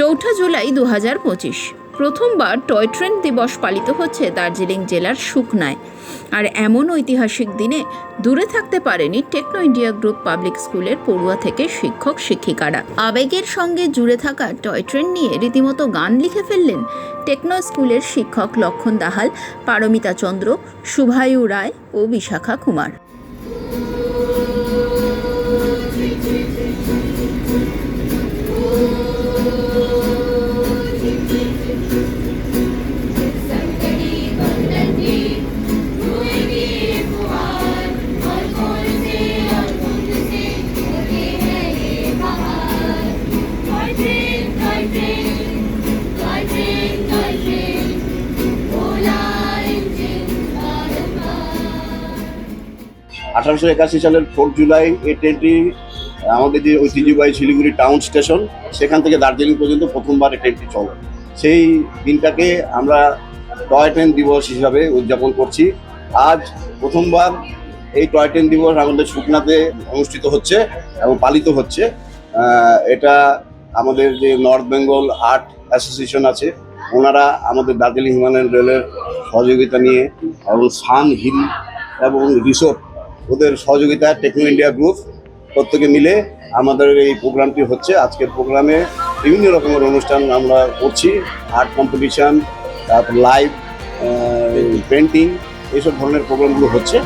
চৌঠা জুলাই দু হাজার পঁচিশ। প্রথমবার টয় ট্রেন দিবস পালিত হচ্ছে দার্জিলিং জেলার সুখনায় আর এমন ঐতিহাসিক দিনে দূরে থাকতে পারেনি টেকনো ইন্ডিয়া গ্রুপ পাবলিক স্কুলের পড়ুয়া থেকে শিক্ষক, শিক্ষিকারা। আবেগের সঙ্গে জুড়ে থাকা টয় ট্রেন নিয়ে রীতিমতো গান লিখে ফেললেন টেকনো স্কুলের শিক্ষক লক্ষণ দাহাল, পারমিতা চন্দ্র, শুভায়ু রায় ও বিশাখা কুমার। আঠারোশো একাশি সালের ফোর্থ জুলাই এই ট্রেনটি আমাদের যে ঐতিহ্যবাহী শিলিগুড়ি টাউন স্টেশন সেখান থেকে দার্জিলিং পর্যন্ত প্রথমবার এই ট্রেনটি চলে। সেই দিনটাকে আমরা টয় ট্রেন দিবস হিসাবে উদযাপন করছি। আজ প্রথমবার এই টয় ট্রেন দিবস আমাদের সুকনাতে অনুষ্ঠিত হচ্ছে এবং পালিত হচ্ছে। এটা আমাদের যে নর্থ বেঙ্গল আর্ট অ্যাসোসিয়েশন আছে, ওনারা আমাদের দার্জিলিং হিমালয়ান রেলের সহযোগিতা নিয়ে এবং সান হিল এবং রিসোর্ট ওদের সহযোগিতা টেকনো ইন্ডিয়া গ্রুপ প্রত্যেকে মিলে আমাদের এই প্রোগ্রামটি হচ্ছে। আজকের প্রোগ্রামে বিভিন্ন রকমের অনুষ্ঠান আমরা করছি। আর্ট কম্পিটিশান তারপর লাইভ পেন্টিং এইসব ধরনের প্রোগ্রামগুলো হচ্ছে।